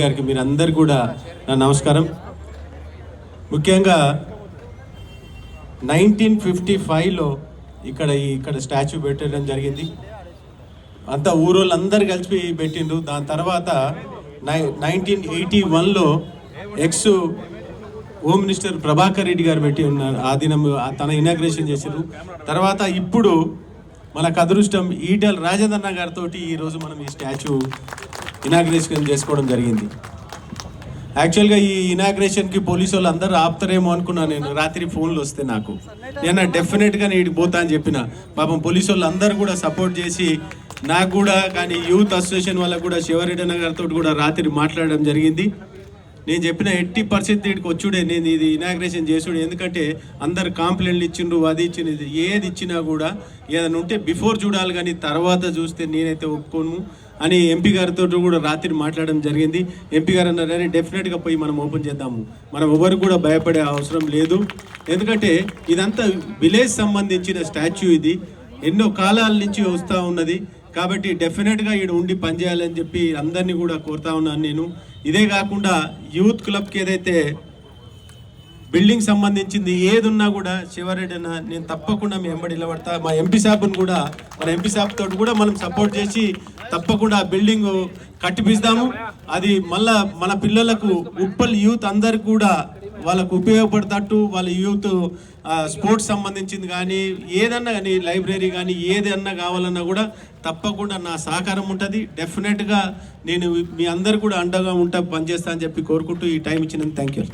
గారికి మీరు అందరు కూడా నా నమస్కారం. ముఖ్యంగా నైన్టీన్ ఫిఫ్టీ ఫైవ్లో ఇక్కడ ఇక్కడ స్టాచ్యూ పెట్టడం జరిగింది. అంతా ఊరోళ్ళందరూ కలిసి పెట్టిండ్రు. దాని తర్వాత నై నైన్టీన్ ఎయిటీ వన్లో ex home minister Prabhakar Reddy గారు పెట్టి ఉన్నారు ఆ దినం తన ఇనాగ్రేషన్ చేశారు తర్వాత ఇప్పుడు మనకు అదృష్టం ఈటెల్ రాజేంద్రన్న గారితో ఈరోజు మనం ఈ స్టాచ్యూ ఇనాగ్రేషన్ చేసుకోవడం జరిగింది. యాక్చువల్గా ఈ ఇనాగ్రేషన్కి పోలీసు వాళ్ళు అందరూ ఆపుతారేమో అనుకున్నాను నేను. రాత్రి ఫోన్లు వస్తే నాకు. నేను డెఫినెట్గా నేను పోతా అని చెప్పిన. పాపం పోలీసు వాళ్ళు అందరూ కూడా సపోర్ట్ చేసి నాకు కూడా కానీ యూత్ అసోసియేషన్ వాళ్ళకు కూడా శివరెడ్డి అన్న గారితో కూడా రాత్రి మాట్లాడడం జరిగింది. నేను చెప్పిన ఎట్టి పరిస్థితి ఇక్కడికి వచ్చుడే నేను ఇది ఇనాగ్రేషన్ చేసుడు. ఎందుకంటే అందరు కాంప్లైంట్లు ఇచ్చిండ్రు అది ఇచ్చిండ్రు ఇది ఏది ఇచ్చినా కూడా ఏదైనా ఉంటే బిఫోర్ చూడాలి కానీ తర్వాత చూస్తే నేనైతే ఒప్పుకోను అని ఎంపీ గారితో కూడా రాత్రి మాట్లాడడం జరిగింది. ఎంపీ గారు అన్నారని డెఫినెట్గా పోయి మనం ఓపెన్ చేద్దాము. మనం ఎవరు కూడా భయపడే అవసరం లేదు. ఎందుకంటే ఇదంతా విలేజ్ సంబంధించిన స్టాచ్యూ ఇది. ఎన్నో కాలాల నుంచి వస్తూ ఉన్నది. కాబట్టి డెఫినెట్గా ఈడ ఉండి పనిచేయాలని చెప్పి అందరినీ కూడా కోరుతా ఉన్నాను నేను. ఇదే కాకుండా యూత్ క్లబ్కి ఏదైతే బిల్డింగ్ సంబంధించింది ఏది ఉన్నా కూడా శివారెడ్డి అన్న నేను తప్పకుండా మీ ఎంబడి నిలబడతా. మా ఎంపీ సాబ్ను కూడా మన ఎంపీ సాబ్ తోటి కూడా మనం సపోర్ట్ చేసి తప్పకుండా బిల్డింగ్ కట్టిపిస్తాము. అది మళ్ళా మన పిల్లలకు ఉప్పల్ యూత్ అందరు కూడా వాళ్ళకు ఉపయోగపడతట్టు వాళ్ళ యూత్ స్పోర్ట్స్ సంబంధించింది కానీ ఏదన్నా కానీ లైబ్రరీ కానీ ఏదన్నా కావాలన్నా కూడా తప్పకుండా నా సహకారం ఉంటుంది. డెఫినెట్గా నేను మీ అందరు కూడా అండగా ఉంటా పనిచేస్తా అని చెప్పి కోరుకుంటూ ఈ టైం ఇచ్చినందుకు థ్యాంక్ యూ